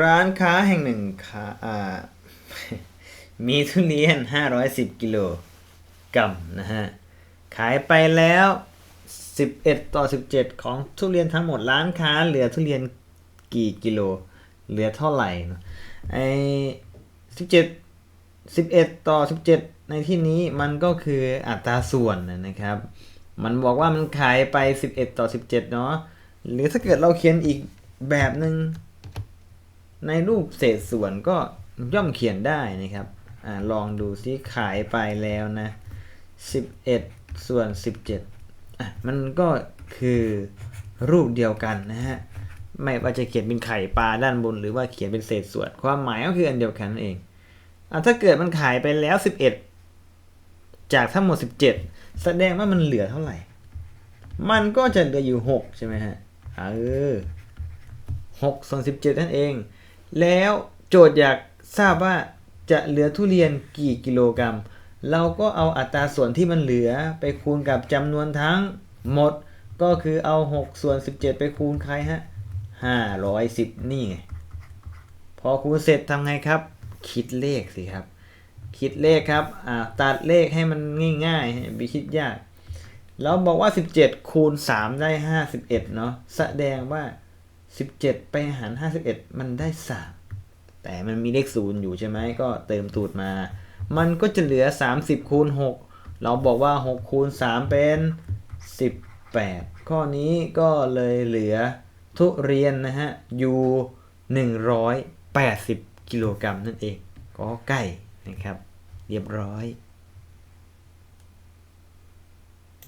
ร้านค้าแห่งหนึ่งค่ามีทุเรียน 510 กิโลกรัมนะฮะ ขายไปแล้ว 11 ต่อ 17 ของทุเรียนทั้งหมดร้านค้า เหลือทุเรียนกี่กิโล เหลือเท่าไหร่เนะไอ้17 11 ต่อ 17 ในที่นี้มันก็คืออัตราส่วนนะนะครับ มันบอกว่ามันขายไป 11 ต่อ 17 เนาะหรือถ้าเกิดเราเขียนอีกแบบหนึ่ง ในรูปเศษส่วนก็ย่อมเขียนได้นะครับอลองดูซิขายไปแล้วนะ 11 ส่วน 17อะมันก็คือรูปเดียวกันนะฮะไม่ว่าจะเขียนเป็นไข่ปลาด้านบน หรือว่าเขียนเป็นเศษส่วน ความหมายก็คืออันเดียวกันนั่นเองอะถ้าเกิดมันขายไปแล้ว 11 จากทั้งหมด 17 แสดงว่ามันเหลือเท่าไหร่ มันก็จะเหลืออยู่ 6 ใช่ไหมฮะเออ6ส่วน17 นั่นเอง แล้วโจทย์อยากทราบว่าจะเหลือทุเรียนกี่กิโลกรัม เราก็เอาอัตราส่วนที่มันเหลือไปคูณกับจำนวนทั้งหมดก็คือเอา 6 ส่วน 17 ไปคูณใครฮะ 510 นี่ไง พอคูณเสร็จทำไงครับ คิดเลขสิครับ คิดเลขครับ อ่า ตัดเลขให้มันง่ายๆให้ไปคิดยากเราบอกว่า 17 คูณ 3 ได้ 51 เนาะ แสดงว่า 17ไปหาร51มันได้3แต่มันมีเลข0อยู่ใช่ไหมก็เติมตูดมา มันก็จะเหลือ30คูณ6เราบอกว่า6คูณ3เป็น18ข้อนี้ก็เลยเหลือทุเรียนนะฮะอยู่180กิโลกรัมนั่นเองก็ใกล้นะครับ เรียบร้อย